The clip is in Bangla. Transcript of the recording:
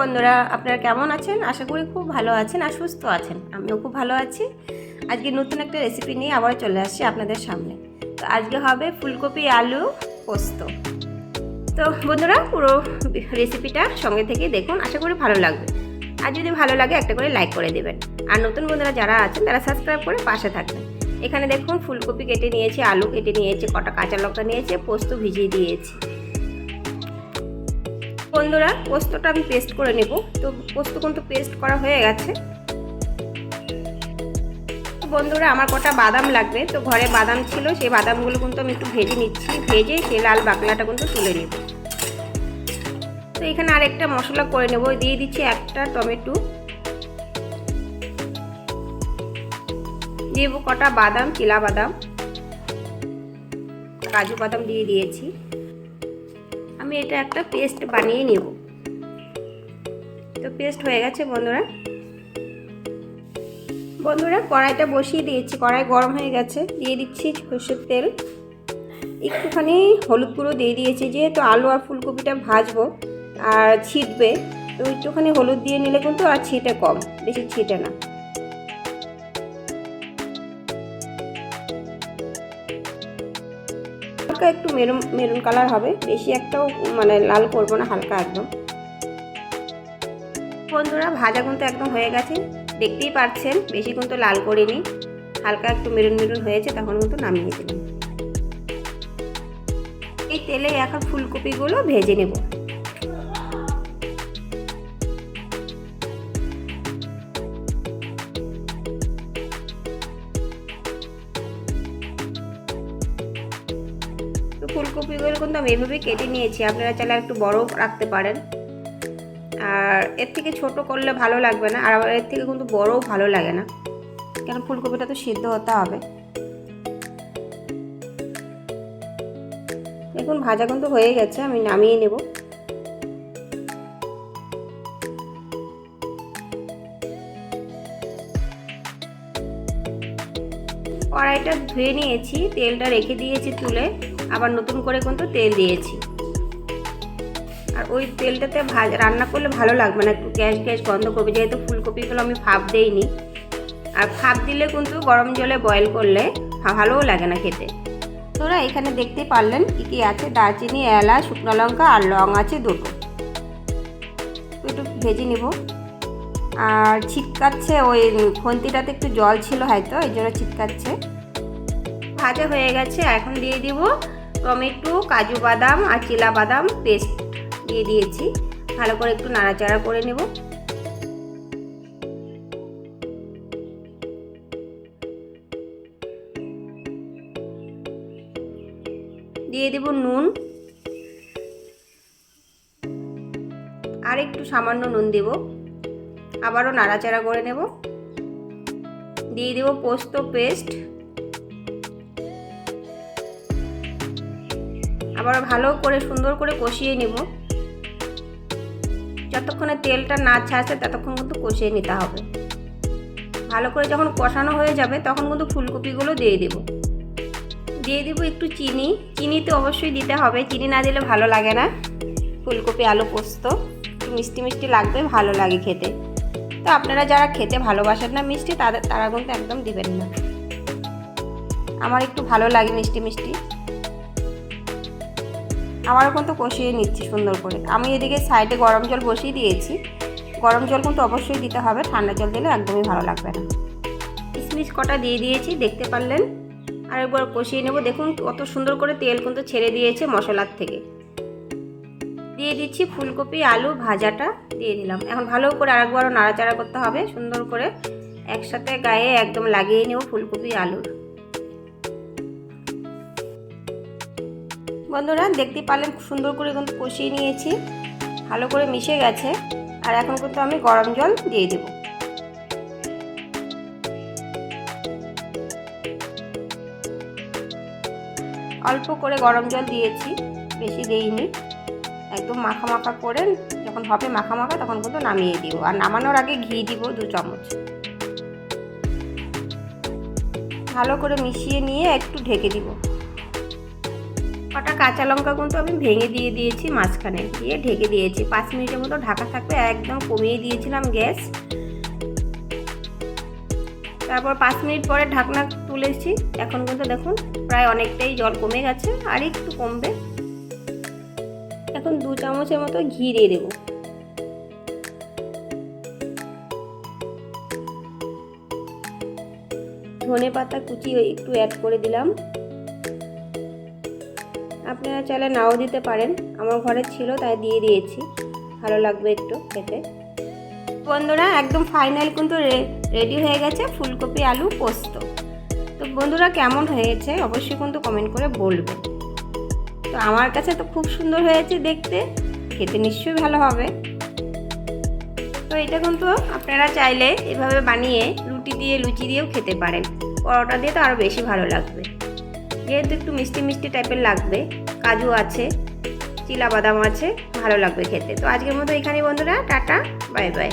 বন্ধুরা, আপনারা কেমন আছেন? আশা করি খুব ভালো আছেন আর সুস্থ আছেন। আমিও খুব ভালো আছি। আজকে নতুন একটা রেসিপি নিয়ে আবার চলে আসছি আপনাদের সামনে। তো আজকে হবে ফুলকপি আলু পোস্ত। তো বন্ধুরা, পুরো রেসিপিটা সঙ্গে থেকে দেখুন, আশা করি ভালো লাগবে। আর যদি ভালো লাগে, একটা করে লাইক করে দেবেন। আর নতুন বন্ধুরা যারা আছেন, তারা সাবস্ক্রাইব করে পাশে থাকবেন। এখানে দেখুন, ফুলকপি কেটে নিয়েছি, আলু কেটে নিয়েছি, কটা কাঁচা লঙ্কা নিয়েছে, পোস্ত ভিজিয়ে দিয়েছি। বন্ধুরা, পোস্তটা আমি পেস্ট করে নেব। তো পোস্ত কিন্তু পেস্ট করা হয়ে গেছে। বন্ধুরা, আমার কটা বাদাম লাগবে। তো ঘরে বাদাম ছিল, সেই বাদামগুলো কিন্তু আমি একটু ভেজে নিচ্ছি। ভেজে সেই লাল বাকলাটা কিন্তু তুলে নেব। তো এখানে আরেকটা মশলা করে নেব। দিয়ে দিচ্ছি একটা টমেটো। দিয়ে কটা বাদাম চিলা বাদাম। কাজু বাদাম দিয়ে দিয়েছি। আমি এটা একটা পেস্ট বানিয়ে নেব। তো পেস্ট হয়ে গেছে বন্ধুরা। বন্ধুরা, কড়াইটা বসিয়ে দিয়েছি। কড়াই গরম হয়ে গেছে। দিয়ে দিচ্ছি সর্ষের তেল। একটুখানি হলুদ গুঁড়ো দিয়ে দিয়েছি। যেহেতু আলু আর ফুলকপিটা ভাজবো আর ছিটবে, তো একটুখানি হলুদ দিয়ে নিলে কিন্তু আর ছিটে কম, বেশি ছিটে না। হালকা একটু মেরুন মেরুন কালার হবে। বেশি একটাও মানে লাল করব না, হালকা একদম। বন্ধুরা, ভাজা কিন্তু একদম হয়ে গেছে। দেখতেই পাচ্ছেন, বেশি কিন্তু লাল করিনি। হালকা একটু মেরুন মেরুন হয়েছে, তখন কিন্তু নামিয়ে দিলাম। এই তেলে এখন ফুলকপিগুলো ভেজে নেব। ফুলকপিগুলো কিন্তু আমি এভাবে কেটে নিয়েছি। আপনারা চাইলে একটু বড় রাখতে পারেন। আর এর থেকে ছোট করলে ভালো লাগবে না, আর এর থেকে কিন্তু বড়ও ভালো লাগে না। কেন ফুলকপিটা তো সিদ্ধ হতে হবে। দেখুন, ভাজা কিন্তু হয়ে গেছে, আমি নামিয়ে নেব। কড়াইটা ধুয়ে নিয়েছি, তেলটা রেখে দিয়েছি তুলে আবার নতুন করে কিন্তু তেল দিয়েছি। আর ওই তেলটাতে ভাজ, রান্না করলে ভালো লাগবে না, একটু গ্যাস গ্যাস গন্ধ করবে। যেহেতু ফুলকপিগুলো আমি ভাপ দেইনি। আর ভাপ দিলে কিন্তু গরম জলে বয়েল করলে ভালোও লাগে না খেতে। তোরা এখানে দেখতে পারলেন কী কী আছে। দারচিনি, এলাচ, শুকনো লঙ্কা আর লং আছে দুটো। একটু ভেজে নিব। আর ছিটকাচ্ছে ওই খন্তিটাতে একটু জল ছিল হয়তো, এই জন্য ছিটকাচ্ছে। ভাজা হয়ে গেছে, এখন দিয়ে দিব টমেটো, কাজু বাদাম আর চিলা বাদাম পেস্ট দিয়ে দিয়েছি। ভালো করে একটু নাড়াচাড়া করে নেব। দিয়ে দেব নুন। আর একটু সামান্য নুন দেব। আবারও নাড়াচাড়া করে নেব। দিয়ে দেব পোস্ত পেস্ট আবার ভালো করে সুন্দর করে কষিয়ে নেব। যতক্ষণে তেলটা না ছাড়ছে ততক্ষণ কিন্তু কষিয়ে নিতে হবে। ভালো করে যখন কষানো হয়ে যাবে তখন কিন্তু ফুলকপিগুলো দিয়ে দেব। দিয়ে দেবো একটু চিনি। চিনি তো অবশ্যই দিতে হবে। চিনি না দিলে ভালো লাগে না। ফুলকপি, আলু পোস্ত, একটু মিষ্টি মিষ্টি লাগবে, ভালো লাগে খেতে। তো আপনারা যারা খেতে ভালোবাসেন না মিষ্টি, তাদের, তারা কিন্তু একদম দিবেন না। আমার একটু ভালো লাগে মিষ্টি মিষ্টি। আবারও কিন্তু কষিয়ে নিচ্ছি সুন্দর করে। আমি এদিকে সাইডে গরম জল বসিয়ে দিয়েছি। গরম জল কিন্তু অবশ্যই দিতে হবে, ঠান্ডা জল দিলে একদমই ভালো লাগবে না। কিশমিশ কটা দিয়ে দিয়েছি, দেখতে পারলেন? আর একবার কষিয়ে নেব। দেখুন কত সুন্দর করে তেল কিন্তু ছেড়ে দিয়েছে মশলার থেকে। দিয়ে দিচ্ছি ফুলকপি, আলু, ভাজাটা, দিয়ে দিলাম। এখন ভালো করে আরেকবারও নাড়াচাড়া করতে হবে, সুন্দর করে। একসাথে গায়ে একদম লাগিয়ে নেব ফুলকপি, আলুর। বন্ধুরা, দেখতে পারলেন সুন্দর করে কিন্তু কষিয়ে নিয়েছি। ভালো করে মিশে গেছে। আর এখন কিন্তু আমি গরম জল দিয়ে দেব। অল্প করে গরম জল দিয়েছি, বেশি দেইনি। একদম মাখা মাখা করে যখন হবে মাখা মাখা তখন কিন্তু নামিয়ে দিব। আর নামানোর আগে ঘি দিব দু চামচ। ভালো করে মিশিয়ে নিয়ে একটু ঢেকে দিব। কটা কাঁচা লঙ্কা কিন্তু আমি ভেঙে দিয়ে দিয়েছি মাঝখানে। দিয়ে ঢেকে দিয়েছি। পাঁচ মিনিটের মতো ঢাকা থাকবে, একদম কমিয়ে দিয়েছিলাম গ্যাস। তারপর পাঁচ মিনিট পরে ঢাকনা তুলেছি। এখন কিন্তু দেখুন, প্রায় অনেকটাই জল কমে গেছে, আর একটু কমবে। এখন দু চামচের মতো ঘি দিয়ে দেবো। ধনে পাতা কুচি একটু অ্যাড করে দিলাম। আপনারা চাইলে নাও দিতে পারেন। আমার ঘরে ছিল, তাই দিয়ে দিয়েছি। ভালো লাগবে একটু খেতে। বন্ধুরা, একদম ফাইনাল কিন্তু রেডি হয়ে গেছে ফুলকপি, আলু, পোস্ত। তো বন্ধুরা, কেমন হয়েছে অবশ্যই কিন্তু কমেন্ট করে বলবেন তো আমার কাছে তো খুব সুন্দর হয়েছে দেখতে। খেতে নিশ্চয়ই ভালো হবে। তো এটা কিন্তু আপনারা চাইলে এভাবে বানিয়ে রুটি দিয়ে, লুচি দিয়েও খেতে পারেন। পরোটা দিয়ে তো আরও বেশি ভালো লাগবে। যেহেতু একটু মিষ্টি মিষ্টি টাইপের লাগবে, কাজু আছে চিলা বাদাম আছে, ভালো লাগবে খেতে। তো আজকের মতো এখানেই বন্ধুরা, টাটা, বাই বাই।